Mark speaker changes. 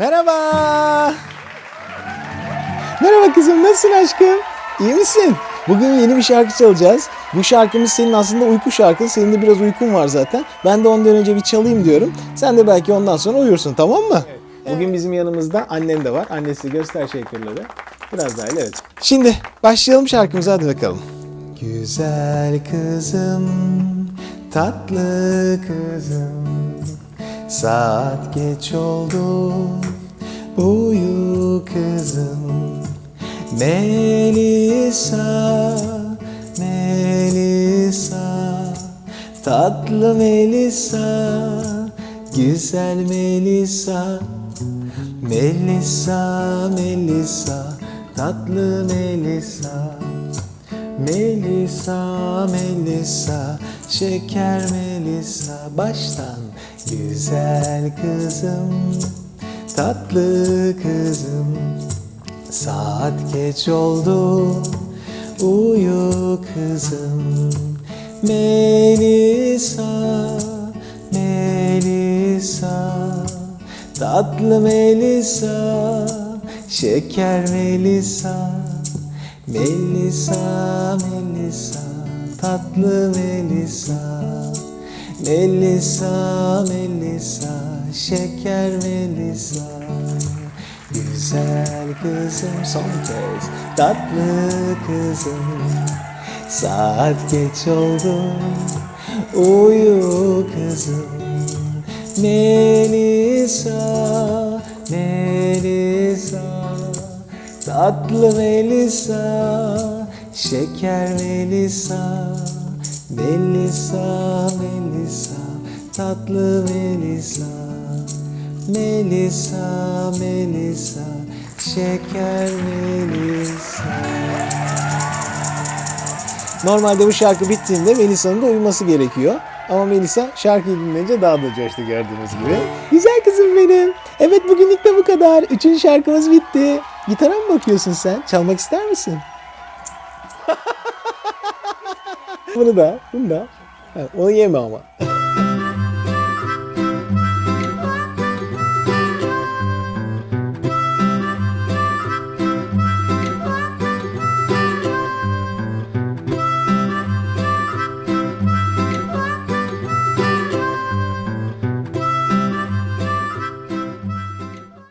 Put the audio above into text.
Speaker 1: Merhaba. Merhaba kızım, nasılsın aşkım? İyi misin? Bugün yeni bir şarkı çalacağız. Bu şarkımız senin aslında uyku şarkın. Senin de biraz uykun var zaten. Ben de ondan önce bir çalayım diyorum. Sen de belki ondan sonra uyursun tamam mı? Bugün bizim yanımızda annen de var. Annesi göster shakerları. Biraz daha. Evet. Şimdi başlayalım şarkımıza hadi bakalım. Güzel kızım, tatlı kızım. Saat geç oldu, uyu kızım. Melisa, Melisa, tatlı Melisa, güzel Melisa. Melisa, Melisa, tatlı Melisa. Melisa, Melisa, şeker Melisa baştan Güzel kızım, tatlı kızım. Saat geç oldu, uyu kızım. Melisa, Melisa Tatlı Melisa, şeker Melisa Melisa, Melisa, tatlı Melisa. Melisa, Melisa, şeker Melisa. Güzel kızım son kez, tatlı kızım. Saat geç oldu, uyu kızım. Melisa, Tatlı Melisa, şeker Melisa Melisa, Melisa, tatlı Melisa Melisa, Melisa, şeker Melisa Normalde bu şarkı bittiğinde Melisa'nın da uyuması gerekiyor. Ama Melisa şarkıyı dinleyince daha da coştu gördüğünüz gibi. Güzel kızım benim. Evet bugünlük de bu kadar. Üçüncü şarkımız bitti. Gitara mı bakıyorsun sen? Çalmak ister misin? bunu da, bunu da. Ha, onu yeme ama.